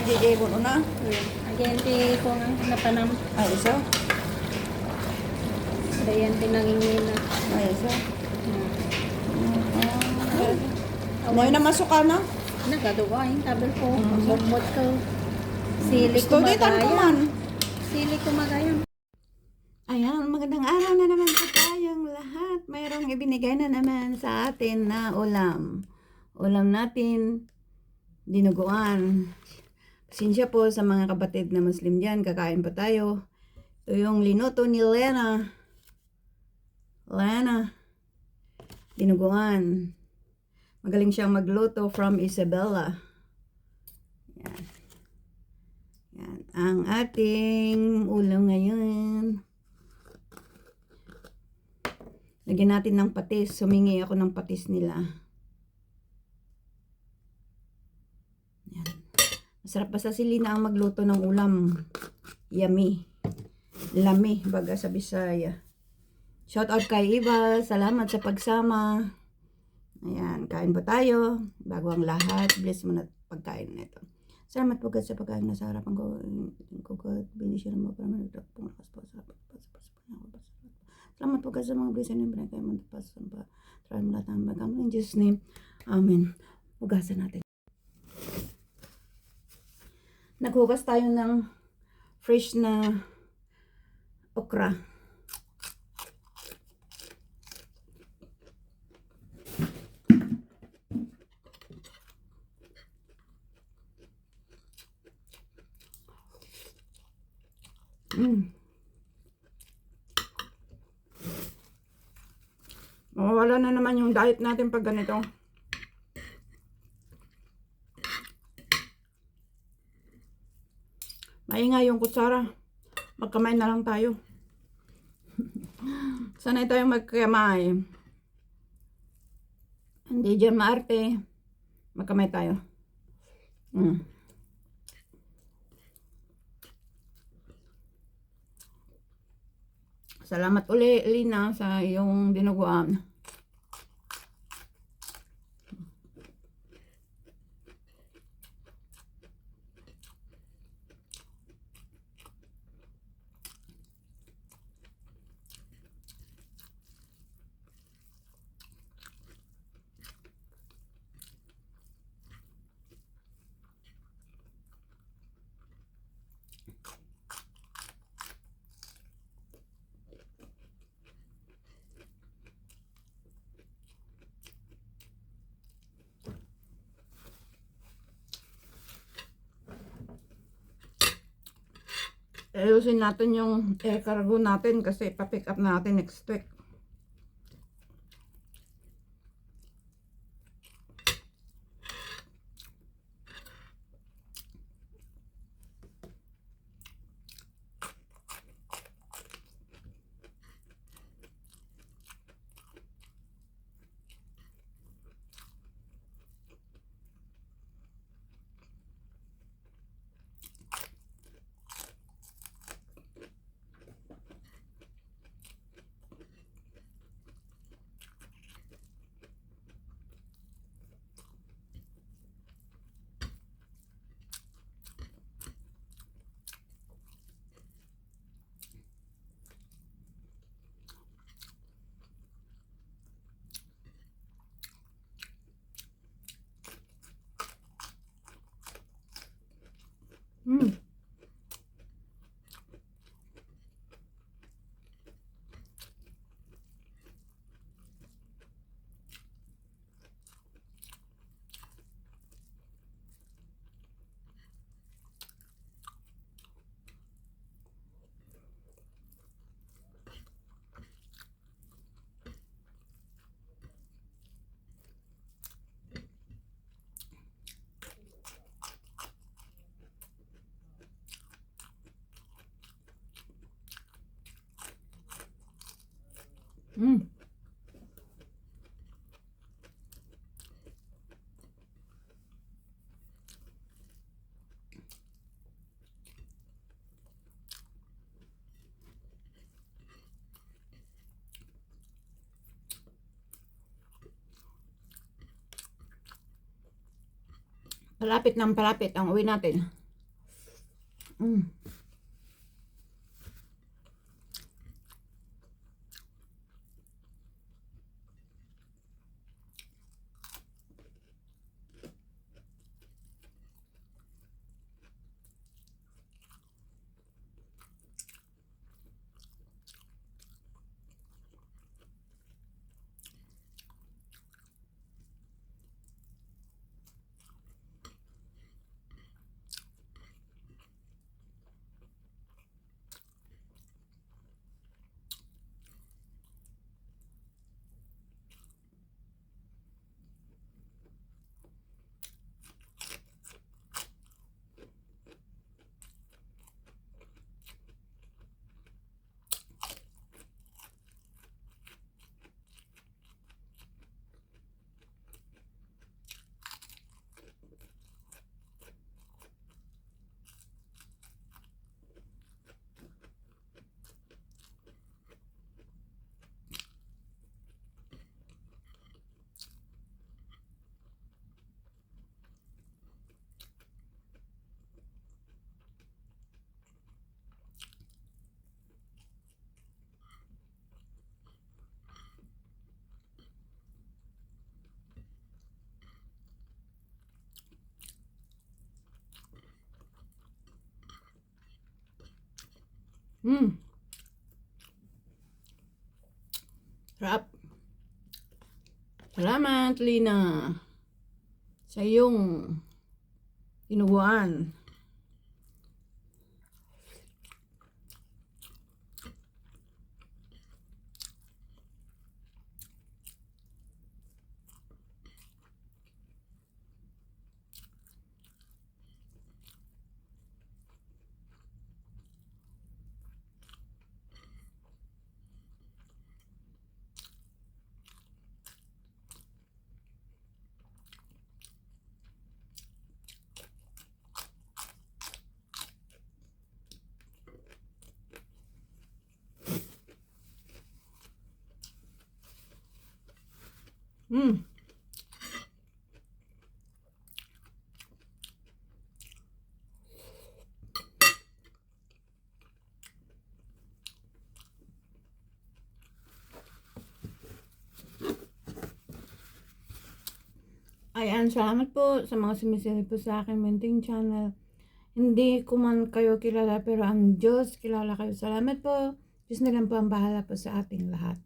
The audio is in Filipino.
JJ mo na. Agente ko nga napanam. Ay, isa. Agente nangingina. Ay, isa. Ah. Ngayon na masuka na. Nagagawain, tabi ko. Bumot ko. Sili ko magayan. Sili ko magayan. Ayan, magandang araw na naman po tayong lahat. Mayroong ibinigay na naman sa atin na ulam. Ulam natin, dinuguan. Pasensya po sa mga kapatid na Muslim dyan, kakain pa tayo. Ito yung linuto ni Lena. Lena. Dinuguan. Magaling siyang magluto from Isabela. Yan. Yan. Ang ating ulam ngayon. Lagyan natin ng patis. Sumingi ako ng patis nila. Masarap basta si Lina ang magluto ng ulam. Yummy. Lami, baga sa Bisaya. Shout out kay Iba. Salamat sa pagsama. Ayan, kain po tayo. Bago ang lahat, bless mo na pagkain nito. Salamat po God sa pagkain na sa harapan ko. Ko God, binisyon mo para managdagpong lakas po sa pagpapasapos. Salamat po God sa mga blessing na binigay mo pa sa pa. Try mo lahat ng bagam. In Jesus name, Amen. Hugasan natin. Naghugas tayo ng fresh na okra. Mm. Mawawala na naman yung diet natin pag ganito. Maingay yung kutsara. Magkamay na lang tayo. Sanay tayo magkamay. Hindi dyan maarte. Magkamay tayo. Mm. Salamat uli, Lina, sa iyong dinuguan. Ayusin natin yung air cargo natin kasi pa-pick up natin next week. Mm. Mm. Palapit ng palapit ang uwi natin. Mm. Mm. Sarap. Salamat, Lina. Sa iyong tinuguan. Mm. Ayan, salamat po sa mga sumisilip po sa akin menting channel. Hindi ko man kayo kilala pero ang Diyos kilala kayo. Salamat po. Diyos na lang po ang bahala po sa ating lahat.